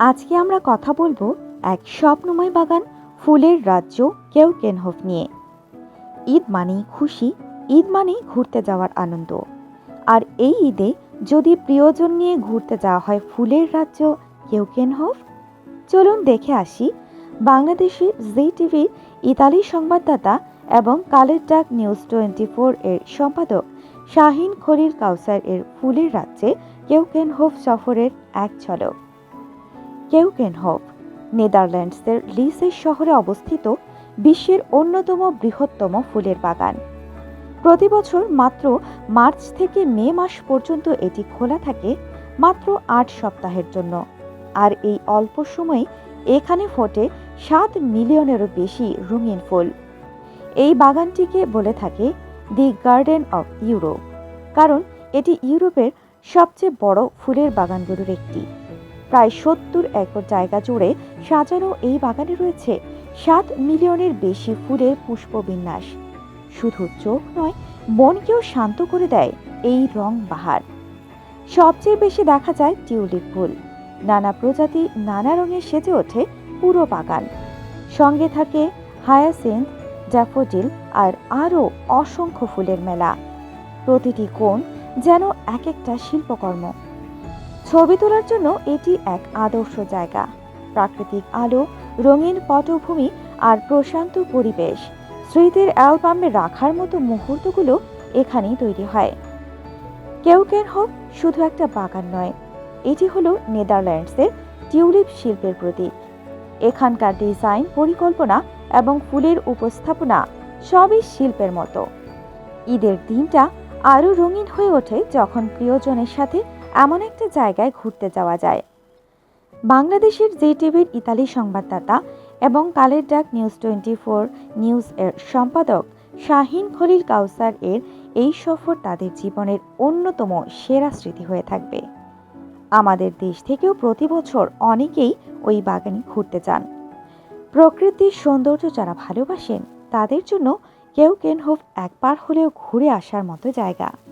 আজকে আমরা কথা বলব এক স্বপ্নময় বাগান, ফুলের রাজ্য, কেউ কেউকেনহোফ নিয়ে। ঈদ মানেই খুশি, ঈদ মানেই ঘুরতে যাওয়ার আনন্দ। আর এই ঈদে যদি প্রিয়জন নিয়ে ঘুরতে যাওয়া হয় ফুলের রাজ্য, কেউ কেউকেনহোফ চলুন দেখে আসি বাংলাদেশের জি টিভির ইতালি সংবাদদাতা এবং কালের ডাক নিউজ টোয়েন্টি ফোর এর সম্পাদক শাহিন খলিল কাউসার এর ফুলের রাজ্যে কেউ কেউকেনহোফ সফরের এক ঝলক। কেউকেনহোফ নেদারল্যান্ডসের লিসের শহরে অবস্থিত বিশ্বের অন্যতম বৃহত্তম ফুলের বাগান। প্রতি বছর মাত্র মার্চ থেকে মে মাস পর্যন্ত এটি খোলা থাকে মাত্র আট সপ্তাহের জন্য। আর এই অল্প সময়ে এখানে ফোটে সাত মিলিয়নেরও বেশি রঙিন ফুল। এই বাগানটিকে বলে থাকে দি গার্ডেন অব ইউরোপ কারণ এটি ইউরোপের সবচেয়ে বড় ফুলের বাগানগুলোর একটি। প্রায় সত্তর একর জায়গা জুড়ে সাজানো এই বাগানে রয়েছে সাত মিলিয়নের বেশি ফুলের পুষ্পবিন্যাস। শুধু চোখ নয়, মনকেও শান্ত করে দেয় এই রং বাহার। সবচেয়ে বেশি দেখা যায় টিউলিপ ফুল। নানা প্রজাতি নানা রঙে সেজে ওঠে পুরো বাগান। সঙ্গে থাকে হায়াসিন্থ, ড্যাফোডিল আর আরও অসংখ্য ফুলের মেলা। প্রতিটি কোণ যেন এক একটা শিল্পকর্ম। ছবি তোলার জন্য এটি এক আদর্শ জায়গা। প্রাকৃতিক আলো, রঙিন পটভূমি আর প্রশান্ত পরিবেশ, স্মৃতির অ্যালবামে রাখার মতো মুহূর্তগুলো এখানেই তৈরি হয়। কেউ কেন হোক, শুধু একটা বাগান নয়, এটি হলো নেদারল্যান্ডসের টিউলিপ শিল্পের প্রতীক। এখানকার ডিজাইন, পরিকল্পনা এবং ফুলের উপস্থাপনা সবই শিল্পের মতো। ঈদের দিনটা আরও রঙিন হয়ে ওঠে যখন প্রিয়জনের সাথে এমন একটা জায়গায় ঘুরতে যাওয়া যায়। বাংলাদেশের জি টিভির ইতালি সংবাদদাতা এবং কালের ডাক নিউজ টোয়েন্টি ফোর নিউজ এর সম্পাদক শাহিন খলিল কাউসার এর এই সফর তাদের জীবনের অন্যতম সেরা স্মৃতি হয়ে থাকবে। আমাদের দেশ থেকেও প্রতি বছর অনেকেই ওই বাগানে ঘুরতে যান। প্রকৃতির সৌন্দর্য যারা ভালোবাসেন, তাদের জন্য কেউ কেন কেনহোফ একবার হলেও ঘুরে আসার মতো জায়গা।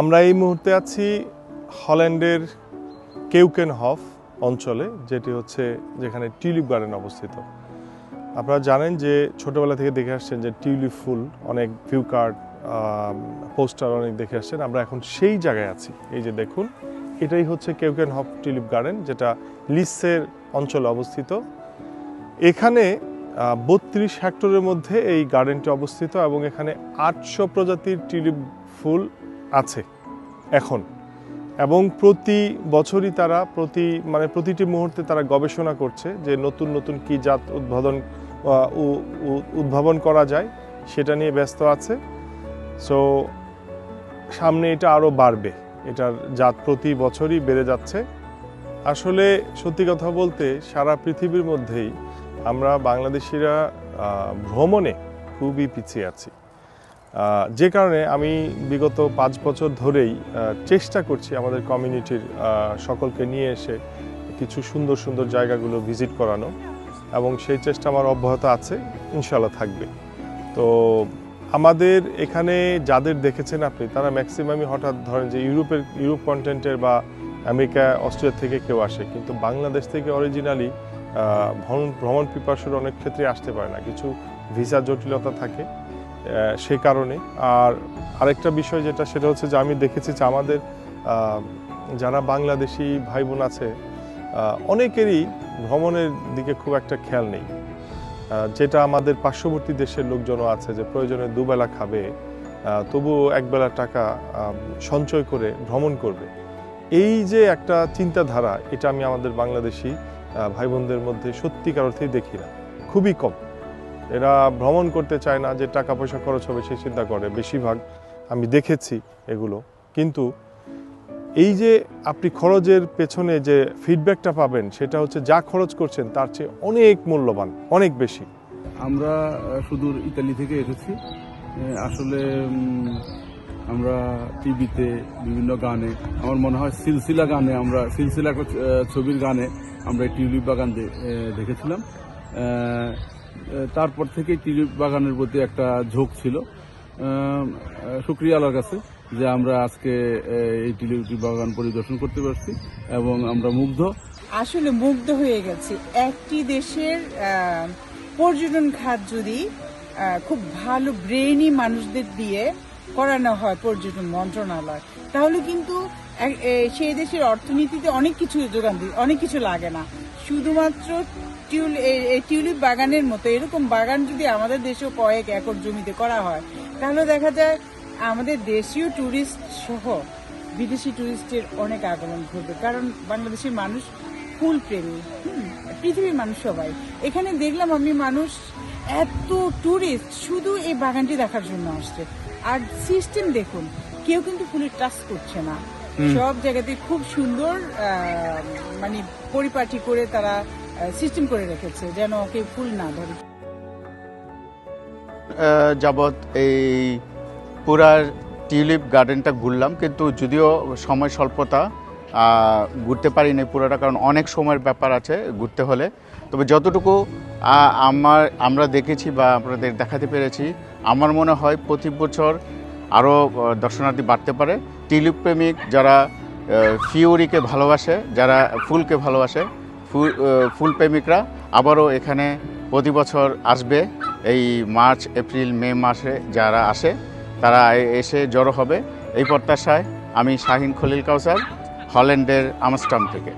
আমরা এই মুহূর্তে আছি হল্যান্ডের কেউকেন হফ অঞ্চলে, যেটি হচ্ছে যেখানে টিউলিপ গার্ডেন অবস্থিত। আপনারা জানেন যে ছোটবেলা থেকে দেখে আসছেন যে টিউলিপ ফুল, অনেক ভিউ কার্ড পোস্টার অনেক দেখে আসছেন। আমরা এখন সেই জায়গায় আছি। এই যে দেখুন, এটাই হচ্ছে কেউকেন হফ টিউলিপ গার্ডেন, যেটা লিসের অঞ্চলে অবস্থিত। এখানে বত্রিশ হেক্টরের মধ্যে এই গার্ডেনটি অবস্থিত এবং এখানে আটশো প্রজাতির টিউলিপ ফুল আছে এখন। এবং প্রতি বছরই তারা প্রতি মানে প্রতিটি মুহূর্তে তারা গবেষণা করছে যে নতুন নতুন কি জাত উদ্বোধন আহ, উ- উ- উদ্ভাবন করা যায় সেটা নিয়ে ব্যস্ত আছে। সো সামনে এটা আরও বাড়বে। এটার জাত প্রতি বছরই বেড়ে যাচ্ছে। আসলে সত্যি কথা বলতে সারা পৃথিবীর মধ্যেই আমরা বাংলাদেশিরা ভ্রমণে খুবই পিছিয়ে আছি। যে কারণে আমি বিগত পাঁচ বছর ধরেই চেষ্টা করছি আমাদের কমিউনিটির সকলকে নিয়ে এসে কিছু সুন্দর সুন্দর জায়গাগুলো ভিজিট করানো এবং সেই চেষ্টা আমার অব্যাহত আছে ইনশাল্লাহ থাকবে। তো আমাদের এখানে যাদের দেখেছেন আপনি, তারা ম্যাক্সিমামই হঠাৎ ধরেন যে ইউরোপের, ইউরোপ কন্টেন্টের বা আমেরিকা অস্ট্রেলিয়া থেকে কেউ আসে, কিন্তু বাংলাদেশ থেকে অরিজিনালি ভ্রমণ ভ্রমণ পিপাসুর অনেক ক্ষেত্রে আসতে পারে না। কিছু ভিসা জটিলতা থাকে। আহ, সে কারণে। আর আরেকটা বিষয় যেটা সেটা হচ্ছে যে আমি দেখেছি যে আমাদের যারা বাংলাদেশি ভাই বোন আছে অনেকেরই ভ্রমণের দিকে খুব একটা খেয়াল নেই। যেটা আমাদের পার্শ্ববর্তী দেশের লোকজনও আছে যে প্রয়োজনে দুবেলা খাবে তবুও একবেলা টাকা সঞ্চয় করে ভ্রমণ করবে। এই যে একটা চিন্তাধারা এটা আমি আমাদের বাংলাদেশি ভাই বোনদের মধ্যে সত্যিকার অর্থেই দেখি না। খুবই কম। এরা ভ্রমণ করতে চায় না, যে টাকা পয়সা খরচ হবে সে চিন্তা করে। বেশিরভাগ আমি দেখেছি এগুলো। কিন্তু এই যে আপনি খরচের পেছনে যে ফিডব্যাকটা পাবেন, সেটা হচ্ছে যা খরচ করছেন, তার চেয়ে অনেক মূল্যবান, অনেক বেশি। আমরা সুদূর ইতালি থেকে এসেছি। আসলে আমরা টিভিতে বিভিন্ন গানে, আমার মনে হয় সিলসিলা গানে আমরা, সিলসিলা ছবির গানে আমরা টিউলিপ বাগান দেখেছিলাম। তারপর থেকেই টিউলিপ বাগানের প্রতি একটা ঝোঁক ছিল। আল্লাহর কাছে যে আমরা আজকে এই টিলিউটি বাগান পরিদর্শন করতে পারছি এবং আমরা মুগ্ধ। আসলে মুগ্ধ হয়ে গেছে। একটি দেশের পর্যটন খাত যদি খুব ভালো ব্রেইনি মানুষদের দিয়ে করানো হয় পর্যটন মন্ত্রণালয়, তাহলে কিন্তু সেই দেশের অর্থনীতিতে অনেক কিছু যোগান দি, অনেক কিছু লাগে না। শুধুমাত্র টিউলিপ বাগানের মতো। এরকম বাগান যদি আমাদের দেশেও কয়েক একর জমিতে করা হয়, তাহলে দেখা যায় আমাদের দেশীয় ট্যুরিস্ট সহ বিদেশি ট্যুরিস্টের অনেক আগমন ঘটবে। কারণ বাংলাদেশের মানুষ ফুল প্রেমী। পৃথিবীর মানুষ সবাই। এখানে দেখলাম আমি মানুষ এত ট্যুরিস্ট শুধু এই বাগানটি দেখার জন্য আসছে। আর সিস্টেম দেখুন, কেউ কিন্তু ফুলের টাচ করছে না। সব জায়গাতে খুব সুন্দর মানে পরিপাটি করে তারা সিস্টেম করে রেখেছে যেন কেউ ফুল না ধরে। যাবৎ এই পুরা টিউলিপ গার্ডেনটা ঘুরলাম কিন্তু যদিও সময় স্বল্পতা ঘুরতে পারিনি পুরোটা কারণ অনেক সময়ের ব্যাপার আছে ঘুরতে হলে। তবে যতটুকু আমার আমরা দেখেছি বা আপনাদের দেখাতে পেরেছি আমার মনে হয় প্রতি বছর আরও দর্শনার্থী বাড়তে পারে। টিউলিপ প্রেমিক যারা ফিওরিকে ভালোবাসে, যারা ফুলকে ভালোবাসে, ফুল ফুল প্রেমিকরা আবারও এখানে প্রতি বছর আসবে এই মার্চ, এপ্রিল, মে মাসে যারা আসে, তারা এসে জড়ো হবে। এই প্রত্যাশায় আমি শাহিন খলিল কাউসার, হল্যান্ডের আমস্টাম থেকে।